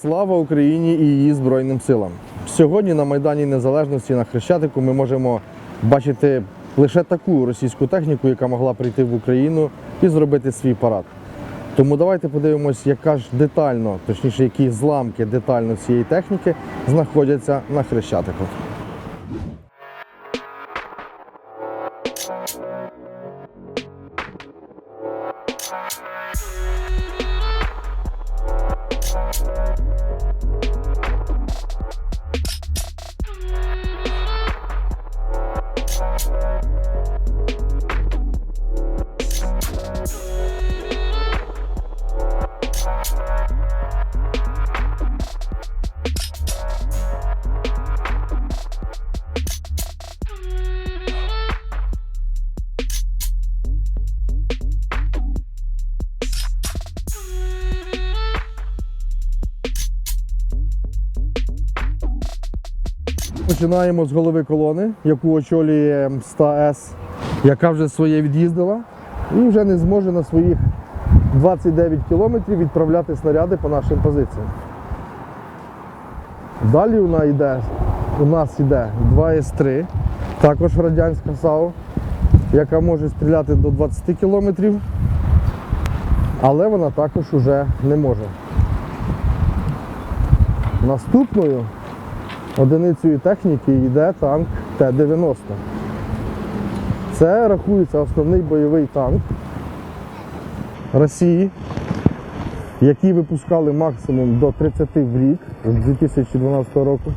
Слава Україні і її Збройним силам! Сьогодні на Майдані Незалежності на Хрещатику ми можемо бачити лише таку російську техніку, яка могла прийти в Україну і зробити свій парад. Тому давайте подивимось, яка ж детально, точніше, які зламки детально цієї техніки знаходяться на Хрещатику. Починаємо з голови колони, яку очолює 100С, яка вже своє від'їздила і вже не зможе на своїх 29 кілометрів відправляти снаряди по нашим позиціям. Далі нас йде, у нас йде 2С3, також радянська САУ, яка може стріляти до 20 кілометрів, але вона також уже не може. Наступною одиницею техніки йде танк Т-90. Це рахується основний бойовий танк Росії, який випускали максимум до 30 в рік з 2012 року.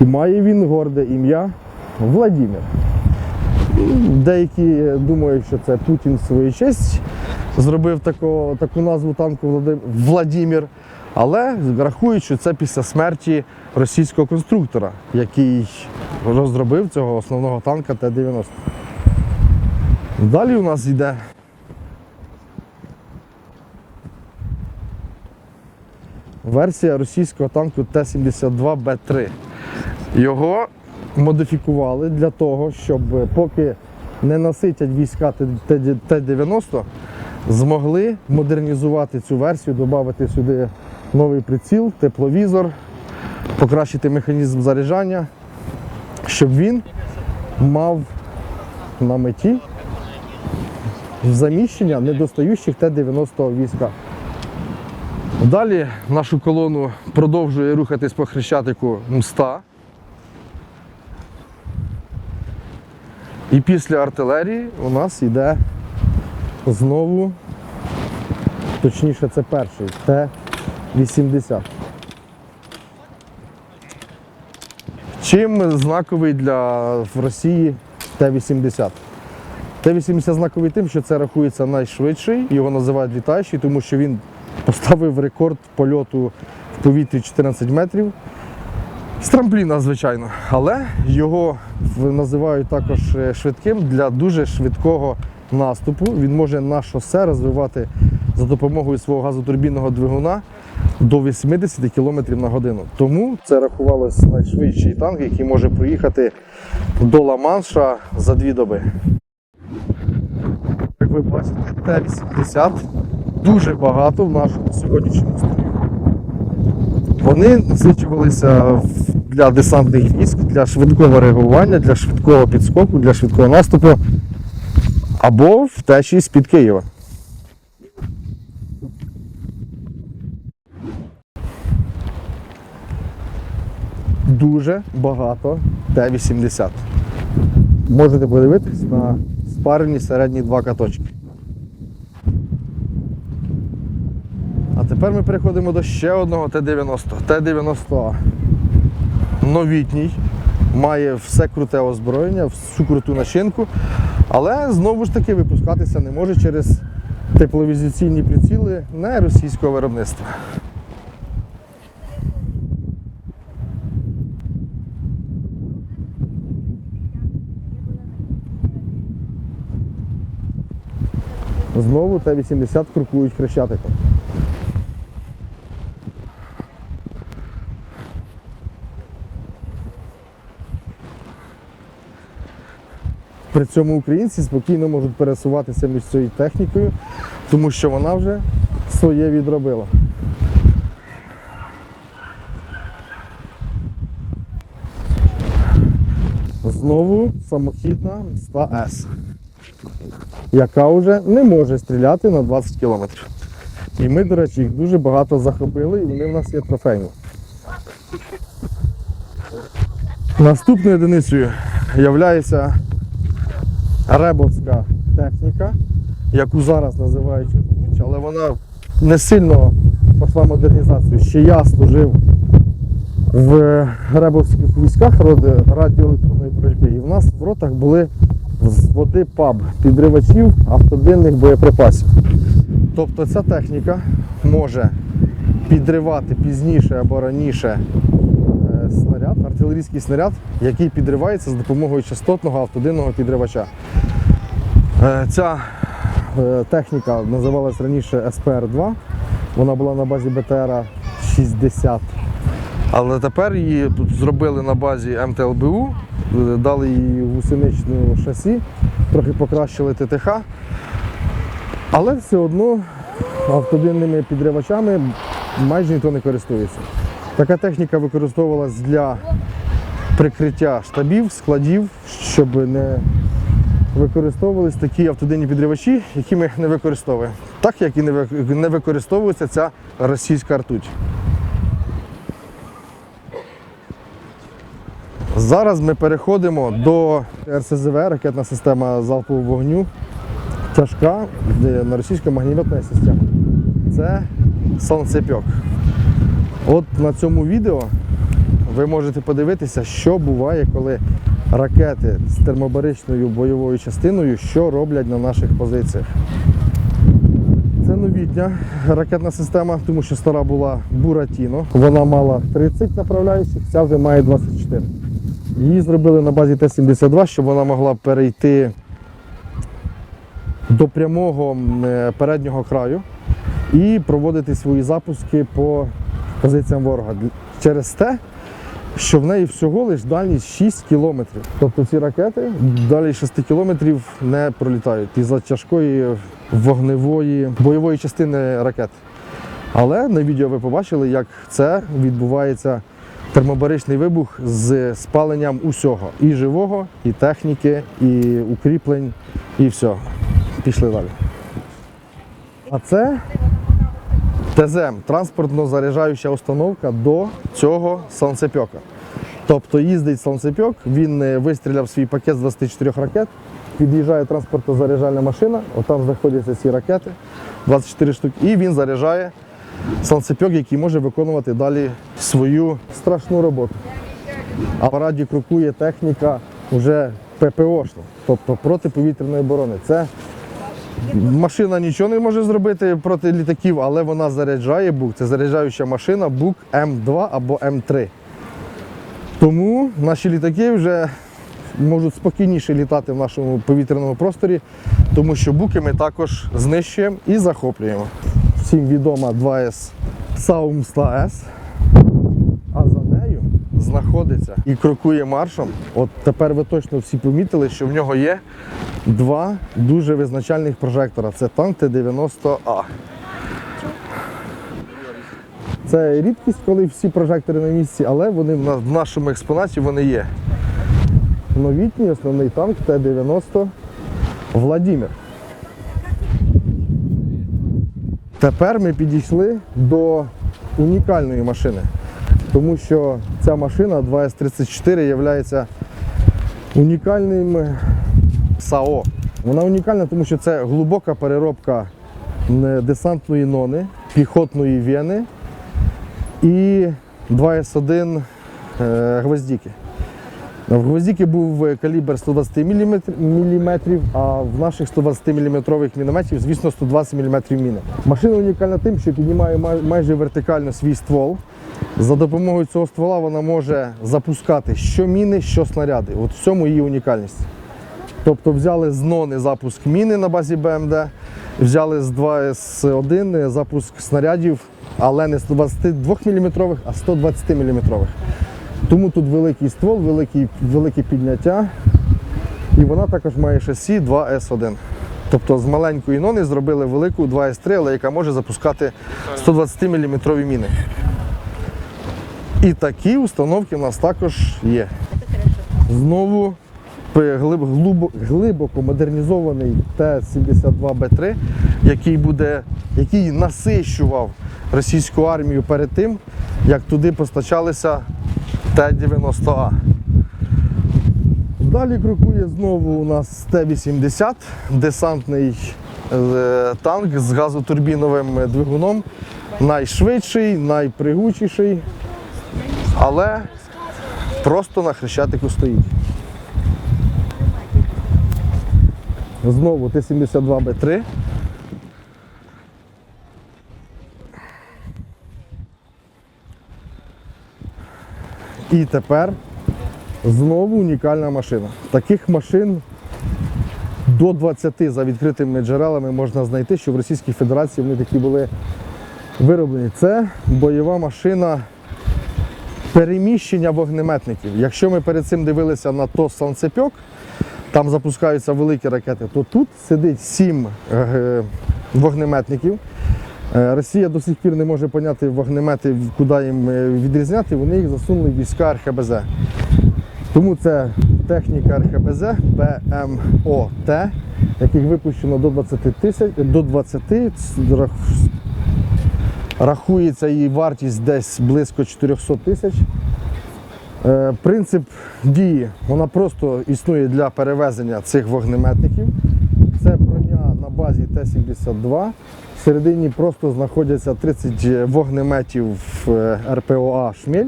І має він горде ім'я Владимир. Деякі думають, що це Путін в свою честь зробив таку, таку назву танку Влади- Владимир, але рахують, що це після смерті російського конструктора, який розробив цього основного танка Т-90. Далі у нас йде версія російського танку Т-72Б3. Його модифікували для того, щоб поки не наситять війська Т- Т-90, змогли модернізувати цю версію, додати сюди новий приціл, тепловізор, покращити механізм заряджання, щоб він мав на меті заміщення недостаючих Т-90 війська. Далі нашу колону продовжує рухатись по хрещатику мста. І після артилерії у нас йде знову, точніше, це перший Т-80. Чим знаковий для в Росії Т-80? Т-80 знаковий тим, що це рахується найшвидший, його називають літаючий, тому що він поставив рекорд польоту в повітрі 14 метрів. З трампліна, звичайно, але його називають також е, швидким для дуже швидкого наступу. Він може на шосе розвивати за допомогою свого газотурбінного двигуна до 80 км на годину. Тому це рахувалось найшвидший танк, який може проїхати до Ла-Манша за дві доби. Як ви бачите, Т-80 дуже багато в нашому сьогоднішньому строю. Вони насичувалися для десантних військ, для швидкого реагування, для швидкого підскоку, для швидкого наступу або втечі з-під Києва. Дуже багато Т-80. Можете подивитись на спарені середні два каточки. А тепер ми переходимо до ще одного Т-90. Т-90 новітній, має все круте озброєння, всю круту начинку, але знову ж таки випускатися не може через тепловізаційні приціли не російського виробництва. Знову Т-80 крокують хрещатиком. При цьому українці спокійно можуть пересуватися між цією технікою, тому що вона вже своє відробила. Знову самохідна 100С, яка вже не може стріляти на 20 км. І ми, до речі, їх дуже багато захопили, і вони в нас є трофейні. Наступною одиницею є ребовська техніка, яку зараз називають «Іркут», але вона не сильно пішла модернізацію. Ще я служив в ребовських військах радіоелектронної боротьби, і в нас в ротах були з води паб підривачів автодинних боєприпасів. Тобто ця техніка може підривати пізніше або раніше е, снаряд, артилерійський снаряд, який підривається з допомогою частотного автодинного підривача. Е, Ця е, техніка називалась раніше СПР-2. Вона була на базі БТР 60. Але тепер її зробили на базі МТЛБУ, дали їй гусеничну шасі, трохи покращили ТТХ. Але все одно автодинними підривачами майже ніхто не користується. Така техніка використовувалась для прикриття штабів, складів, щоб не використовувались такі автодинні підривачі, які ми не використовуємо. Так як і не використовується ця російська ртуть. Зараз ми переходимо до РСЗВ, ракетна система залпового вогню. Тяжка на російська магніметна система. Це сонцепьок. От на цьому відео ви можете подивитися, що буває, коли ракети з термобаричною бойовою частиною що роблять на наших позиціях. Це новітня ракетна система, тому що стара була Буратіно. Вона мала 30 направляючих, ця вже має 24. Її зробили на базі Т-72, щоб вона могла перейти до прямого е, переднього краю і проводити свої запуски по позиціям ворога. Через те, що в неї всього лиш дальність 6 кілометрів. Тобто ці ракети далі 6 кілометрів не пролітають із-за тяжкої вогневої бойової частини ракет. Але на відео ви побачили, як це відбувається термобаричний вибух з спаленням усього і живого, і техніки, і укріплень, і все. Пішли далі. А це ТЗМ транспортно-заряджаюча установка до цього сонцепьока. Тобто їздить сонцепьок, він е, вистріляв свій пакет з 24 ракет, під'їжджає транспортно-заряджальна машина, отам знаходяться ці ракети, 24 штуки, і він заряджає сонцепьок, який може виконувати далі свою страшну роботу. А в раді крокує техніка вже ППОшна, тобто протиповітряної оборони. Це Машина нічого не може зробити проти літаків, але вона заряджає БУК. Це заряджаюча машина БУК М2 або М3. Тому наші літаки вже можуть спокійніше літати в нашому повітряному просторі, тому що буки ми також знищуємо і захоплюємо. Всім відома 2С Saum 100S, а за нею знаходиться і крокує маршом. От тепер ви точно всі помітили, що в нього є два дуже визначальних прожектора. Це танк Т-90А. Це рідкість, коли всі прожектори на місці, але вони в нашому експонаті вони є. Новітній основний танк Т-90 Владимир. Тепер ми підійшли до унікальної машини, тому що ця машина 2С34 є унікальним САО. Вона унікальна, тому що це глибока переробка десантної нони, піхотної вени і 2С1 е, гвоздіки. В гвоздіки був е, калібр 120 мм, а в наших 120 мм мінометів, звісно, 120 мм міни. Машина унікальна тим, що піднімає майже вертикально свій ствол. За допомогою цього ствола вона може запускати що міни, що снаряди. От в цьому її унікальність. Тобто взяли з нони запуск міни на базі БМД, взяли з 2С1 запуск снарядів, але не 122 мм, а 120 мм. Тому тут великий ствол, великий, велике підняття. І вона також має шасі 2С1. Тобто з маленької нони зробили велику 2С3, але яка може запускати 120 мм міни. І такі установки в нас також є. Знову глибоко модернізований Т-72Б3, який буде, який насищував російську армію перед тим, як туди постачалися Т-90А. Далі крокує знову у нас Т-80, десантний е, танк з газотурбіновим двигуном. Найшвидший, найпригучіший, але просто на хрещатику стоїть. Знову Т-72Б3. І тепер знову унікальна машина. Таких машин до 20 за відкритими джерелами можна знайти, що в Російській Федерації вони такі були вироблені. Це бойова машина переміщення вогнеметників. Якщо ми перед цим дивилися на то Санцепьок, там запускаються великі ракети, то тут сидить сім е, вогнеметників. Е, Росія до сих пір не може поняти вогнемети, куди їм е, відрізняти, вони їх засунули в війська РХБЗ. Тому це техніка РХБЗ БМОТ, яких випущено до 20 тисяч до 20, рахується її вартість десь близько 400 тисяч. Е, Принцип дії, вона просто існує для перевезення цих вогнеметників. Базі Т-72. Всередині просто знаходяться 30 вогнеметів е, РПОА Шмель.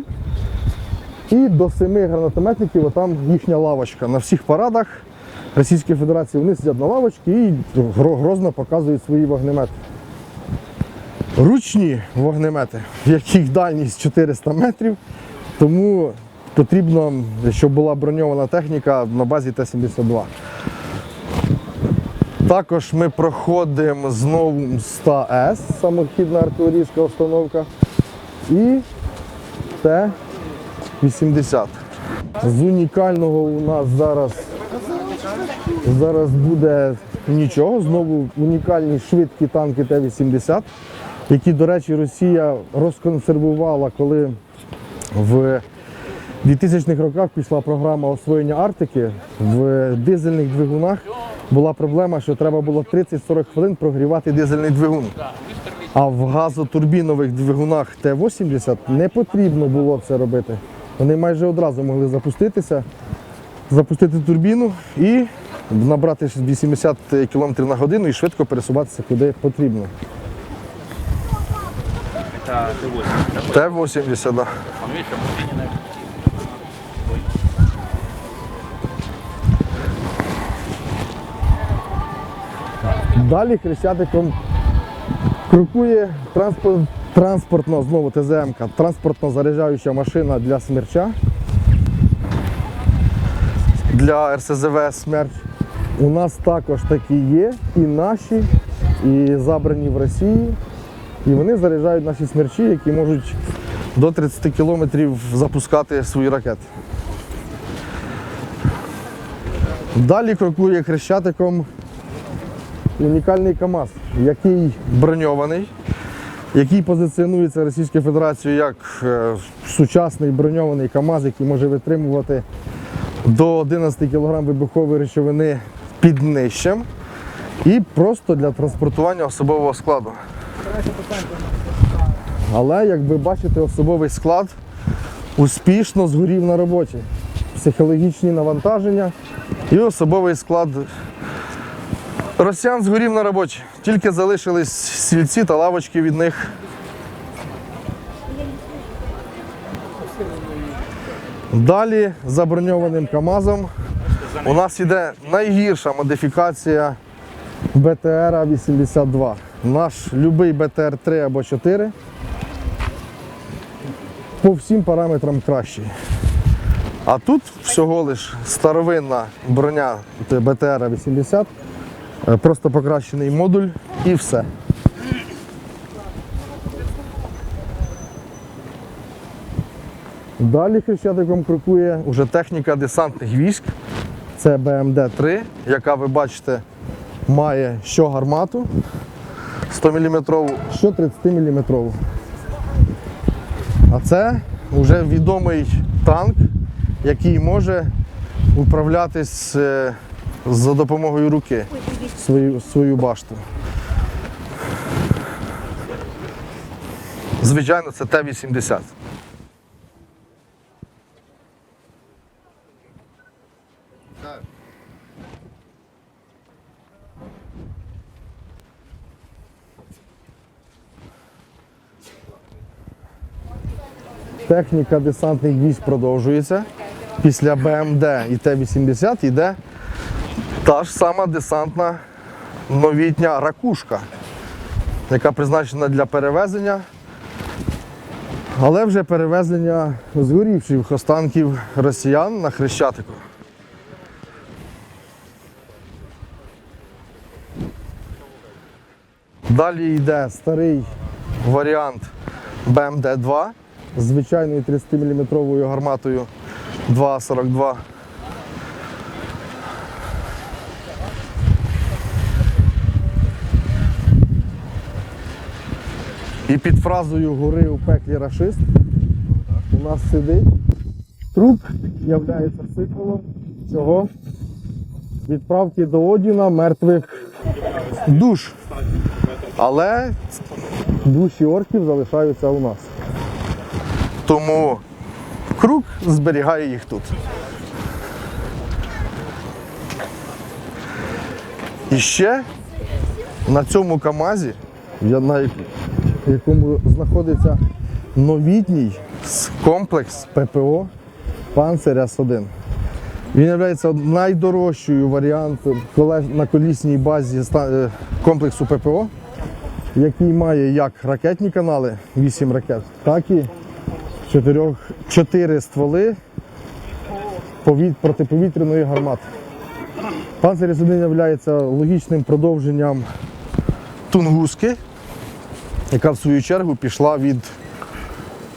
І до семи гранатометників там їхня лавочка. На всіх парадах Російської Федерації вони сидять на лавочці і грозно показують свої вогнемети. Ручні вогнемети, в яких дальність 400 метрів, тому потрібно, щоб була броньована техніка на базі Т-72. Також ми проходимо знову 100С, самохідна артилерійська установка, і Т-80. З унікального у нас зараз, зараз буде нічого. Знову унікальні швидкі танки Т-80, які, до речі, Росія розконсервувала, коли в 2000-х роках пішла програма освоєння Арктики. В дизельних двигунах була проблема, що треба було 30-40 хвилин прогрівати дизельний двигун. А в газотурбінових двигунах Т-80 не потрібно було це робити. Вони майже одразу могли запуститися, запустити турбіну і набрати 80 км на годину і швидко пересуватися куди потрібно. Т-8. Т-80, да. Далі хрещатиком крокує транспорт, транспортно, знову ТЗМ, транспортно заряджаюча машина для смерча. Для РСЗВ смерч. У нас також такі є, і наші, і забрані в Росії. І вони заряджають наші смерчі, які можуть до 30 кілометрів запускати свої ракети. Далі крокує хрещатиком унікальний КАМАЗ, який броньований, який позиціонується Російською Федерацією як е, сучасний броньований КАМАЗ, який може витримувати до 11 кг вибухової речовини під днищем і просто для транспортування особового складу. Але, як ви бачите, особовий склад успішно згорів на роботі. Психологічні навантаження і особовий склад Росіян згорів на роботі. Тільки залишились стільці та лавочки від них. Далі за броньованим КАМАЗом у нас йде найгірша модифікація БТР-82. Наш любий БТР-3 або 4 по всім параметрам кращий. А тут всього лиш старовинна броня БТР-80, е, просто покращений модуль і все. Далі хрещатиком крокує уже техніка десантних військ. Це БМД-3, яка ви бачите має що гармату 100 мм, що 30 мм. А це вже відомий танк, який може управлятись е, за допомогою руки свою, свою башту. Звичайно, це Т-80. Техніка десантних військ продовжується. Після БМД і Т-80 йде та ж сама десантна новітня ракушка, яка призначена для перевезення, але вже перевезення згорівших останків росіян на Хрещатику. Далі йде старий варіант БМД-2 з звичайною 30-мм гарматою 2,42. І під фразою гори у пеклі рашист у нас сидить труп, являється символом цього відправки до Одіна мертвих душ. Але душі орків залишаються у нас. Тому круг зберігає їх тут. І ще на цьому КАМАЗі, я на як- якому знаходиться новітній комплекс ППО Панцер С1. Він є найдорожчою варіантом на колісній базі е, комплексу ППО, який має як ракетні канали, 8 ракет, так і 4, 4 стволи повіт- протиповітряної гармати. Панцир С1 є логічним продовженням Тунгуски, яка в свою чергу пішла від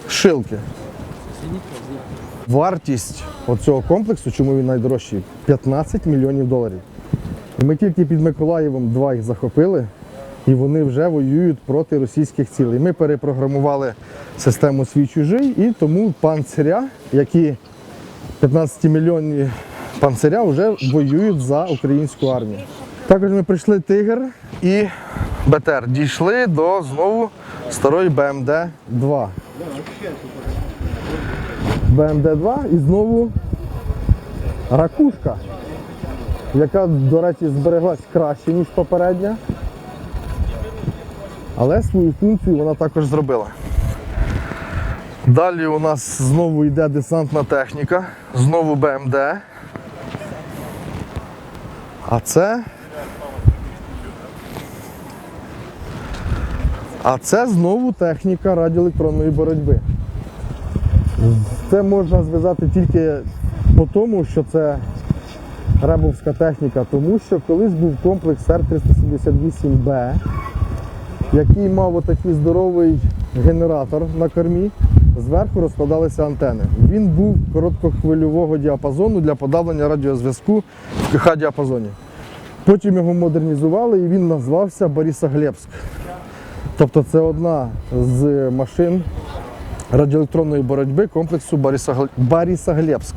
Шилки. Вартість оцього комплексу, чому він найдорожчий, 15 мільйонів доларів. Ми тільки під Миколаєвом два їх захопили, і вони вже воюють проти російських цілей. Ми перепрограмували систему свій чужий, і тому панциря, які 15 мільйонні панциря вже воюють за українську армію. Також ми прийшли Тигр і БТР. Дійшли до знову старої БМД-2. БМД-2 і знову ракушка, яка, до речі, збереглась краще, ніж попередня. Але свою функцію вона також зробила. Далі у нас знову йде десантна техніка, знову БМД. А це. А це знову техніка радіоелектронної боротьби. Це можна зв'язати тільки по тому, що це ребовська техніка, тому що колись був комплекс Р-378Б, який мав отакий здоровий генератор на кормі, зверху розкладалися антени. Він був короткохвильового діапазону для подавлення радіозв'язку в КХ-діапазоні. Потім його модернізували і він назвався Борисоглебськ. Тобто це одна з машин радіоелектронної боротьби комплексу Борисогл- Борисоглебськ.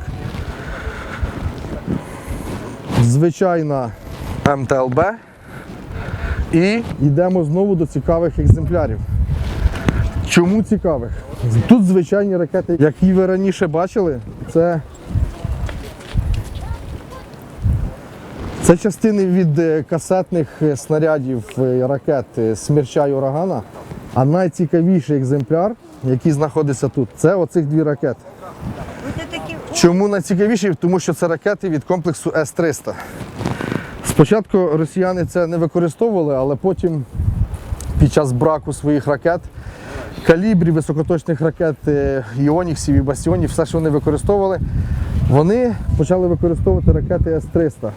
Звичайна МТЛБ. І йдемо знову до цікавих екземплярів. Чому цікавих? Тут звичайні ракети, які ви раніше бачили, це, це частини від е, касетних е, снарядів е, ракет Смерча і Урагана. А найцікавіший екземпляр, який знаходиться тут, це оцих дві ракети. Чому найцікавіші? Тому що це ракети від комплексу С-300. Спочатку росіяни це не використовували, але потім під час браку своїх ракет, калібрів, високоточних ракет іоніксів і бастіонів, все, що вони використовували, вони почали використовувати ракети С-300.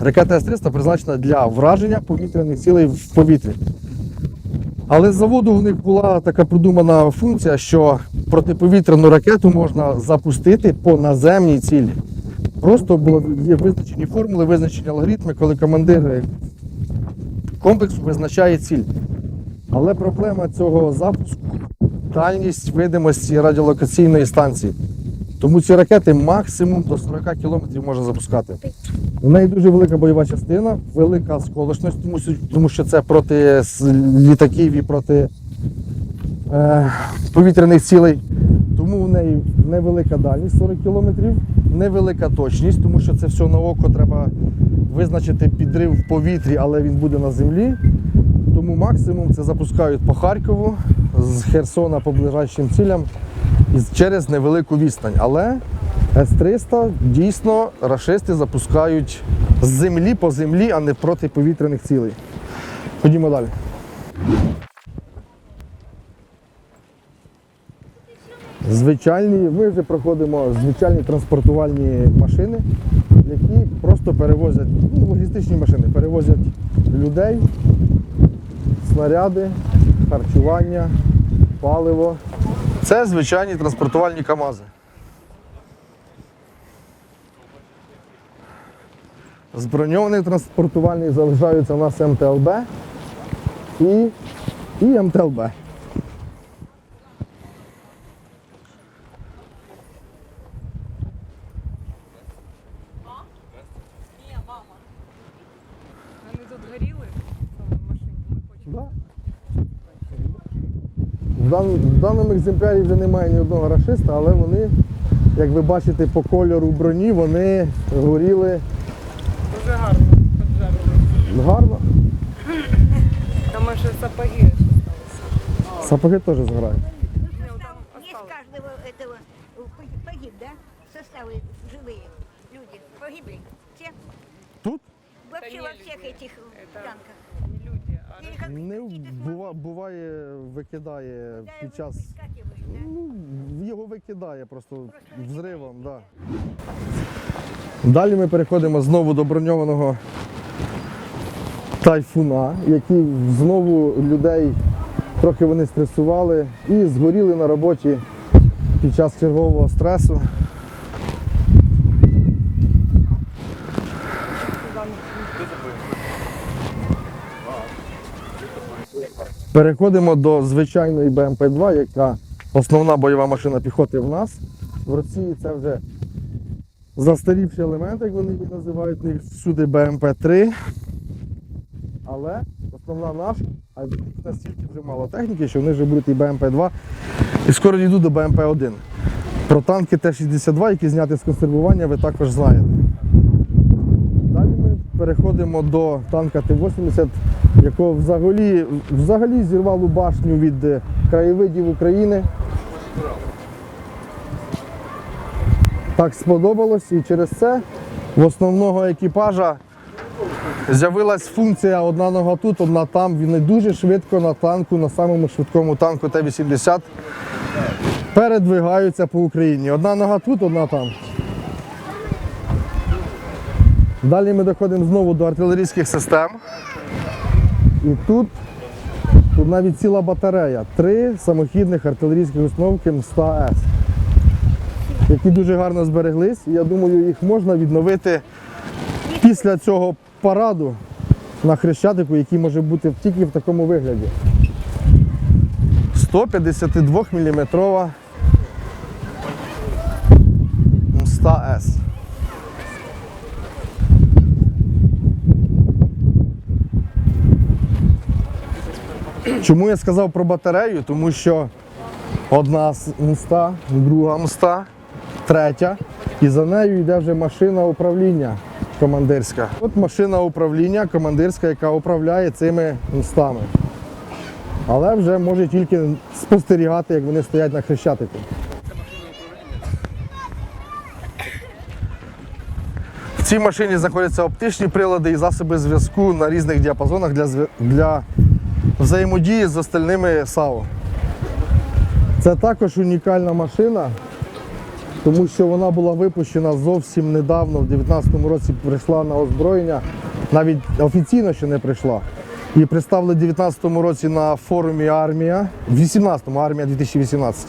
Ракета С-300 призначена для враження повітряних цілей в повітрі. Але з заводу в них була така придумана функція, що протиповітряну ракету можна запустити по наземній цілі. Просто було, є визначені формули, визначені алгоритми, коли командир комплекс визначає ціль. Але проблема цього запуску дальність видимості радіолокаційної станції. Тому ці ракети максимум до 40 км можна запускати. У неї дуже велика бойова частина, велика сколочність, тому, що- це проти літаків і проти е, повітряних цілей. Тому в неї невелика дальність 40 км, невелика точність, тому що це все на око треба визначити підрив в повітрі, але він буде на землі. Тому максимум це запускають по Харкову з Херсона по ближайшим цілям через невелику відстань. Але С-300 дійсно рашисти запускають з землі по землі, а не проти повітряних цілей. Ходімо далі. Звичайні, ми вже проходимо звичайні транспортувальні машини, які просто перевозять, ну, логістичні машини, перевозять людей, снаряди, харчування, паливо. Це звичайні транспортувальні КАМАЗи. Зброньований транспортувальний залишаються у нас МТЛБ і, і МТЛБ. Вони тут горіли в цьому машині. Ми хочемо. Да. В, дан, в даному екземплярі вже немає ні одного рашиста, але вони, як ви бачите по кольору броні, вони горіли Дуже гарно поджарили. гарно. Там ще сапоги ще сталися. Сапоги теж згорають. Ні, Там там есть осталось. каждого этого погиб- погиб, да? Составы живые люди погибли. Все? Тут Вообще не во люди. всех этих Это танках. не люди, а Или рожи- как не какие-то бува, буває, викидає Да, під час. Ну, його викидає просто взривом. Да. Далі ми переходимо знову до броньованого тайфуна, який знову людей трохи вони стресували і згоріли на роботі під час чергового стресу. Переходимо до звичайної БМП-2, яка основна бойова машина піхоти в нас. В Росії це вже застарівший елемент, як вони її називають, них всюди БМП-3. Але основна наша, а настільки вже мало техніки, що вони вже будуть і БМП-2. І скоро дійдуть до БМП-1. Про танки Т-62, які зняті з консервування, ви також знаєте. Переходимо до танка Т-80, якого взагалі, взагалі зірвало башню від е, краєвидів України. Так сподобалось і через це в основного екіпажа з'явилась функція одна нога тут, одна там. Він дуже швидко на танку, на самому швидкому танку Т-80 передвигаються по Україні. Одна нога тут, одна там. Далі ми доходимо знову до артилерійських систем. І тут, тут навіть ціла батарея. Три самохідних артилерійських установки МСТА-С, які дуже гарно збереглись. Я думаю, їх можна відновити після цього параду на Хрещатику, який може бути тільки в такому вигляді. 152 мм МСТА-С. Чому я сказав про батарею? Тому що одна мста, друга мста, третя, і за нею йде вже машина управління командирська. От машина управління командирська, яка управляє цими мстами. Але вже може тільки спостерігати, як вони стоять на хрещатику. В цій машині знаходяться оптичні прилади і засоби зв'язку на різних діапазонах для, для взаємодії з остальними САУ. Це також унікальна машина, тому що вона була випущена зовсім недавно, в 2019 році прийшла на озброєння, навіть офіційно ще не прийшла. І представили в 2019 році на форумі Армія, в 2018-му армія 2018.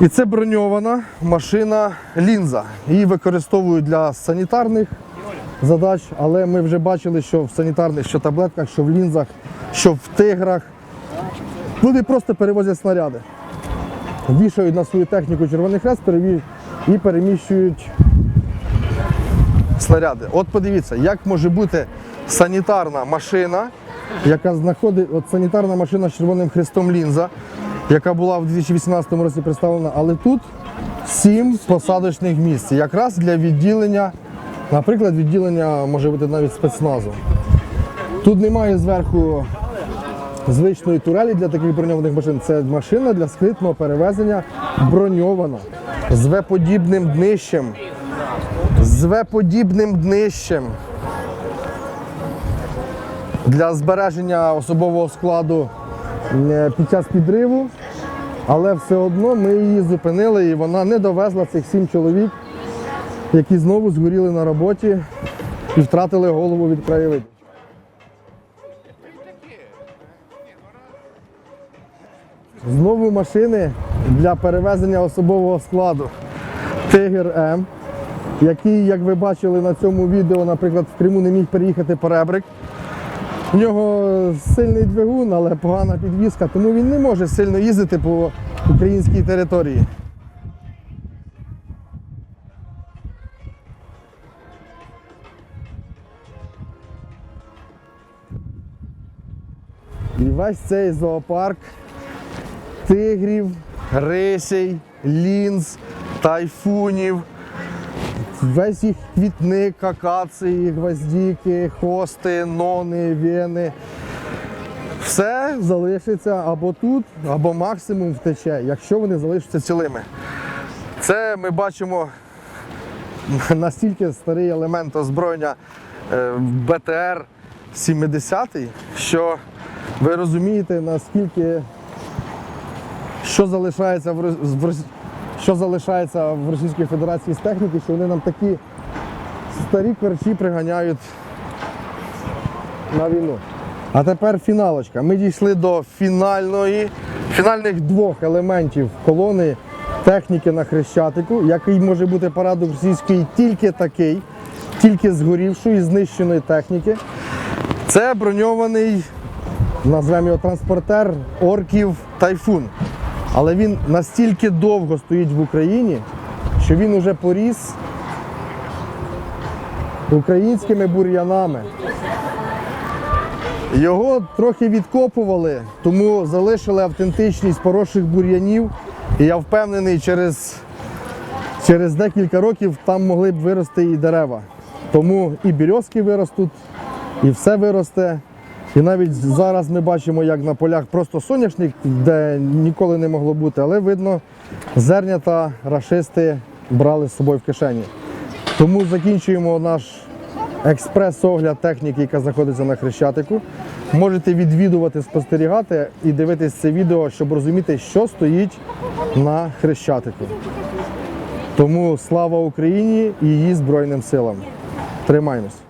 І це броньована машина лінза. Її використовують для санітарних задач, але ми вже бачили, що в санітарних, що таблетках, що в лінзах, що в тиграх. Люди просто перевозять снаряди. Вішають на свою техніку Червоний Хрест і переміщують снаряди. От подивіться, як може бути санітарна машина, яка знаходить, от санітарна машина з Червоним Хрестом лінза, яка була в 2018 році представлена, але тут сім посадочних місць, якраз для відділення, наприклад, відділення може бути навіть спецназу. Тут немає зверху звичної турелі для таких броньованих машин. Це машина для скритного перевезення броньована з В-подібним днищем. З В-подібним днищем. Для збереження особового складу е, під час підриву, але все одно ми її зупинили і вона не довезла цих сім чоловік, які знову згоріли на роботі і втратили голову від краєвидів. Знову машини для перевезення особового складу. Тигр М, який, як ви бачили на цьому відео, наприклад, в Криму не міг переїхати по ребрик. У нього сильний двигун, але погана підвізка, тому він не може сильно їздити по українській території. І весь цей зоопарк тигрів, рисей, лінз, тайфунів, весь їх квітник, акації, гвоздіки, хости, нони, вени. Все залишиться або тут, або максимум втече, якщо вони залишаться цілими. Це ми бачимо настільки старий елемент озброєння е, БТР 70 що ви розумієте, наскільки що залишається в, що залишається в Російській Федерації з техніки, що вони нам такі старі кверчі приганяють на війну. А тепер фіналочка. Ми дійшли до фінальної, фінальних двох елементів колони техніки на Хрещатику, який може бути парадок російський тільки такий, тільки згорівшої, знищеної техніки. Це броньований, назвемо його транспортер орків Тайфун. Але він настільки довго стоїть в Україні, що він уже поріс українськими бур'янами. Його трохи відкопували, тому залишили автентичність поросших бур'янів. І я впевнений, через, через декілька років там могли б вирости і дерева. Тому і березки виростуть, і все виросте. І навіть зараз ми бачимо, як на полях просто соняшник, де ніколи не могло бути, але видно, зернята рашисти брали з собою в кишені. Тому закінчуємо наш експрес-огляд техніки, яка знаходиться на Хрещатику. Можете відвідувати, спостерігати і дивитись це відео, щоб розуміти, що стоїть на Хрещатику. Тому слава Україні і її Збройним силам. Тримаємось.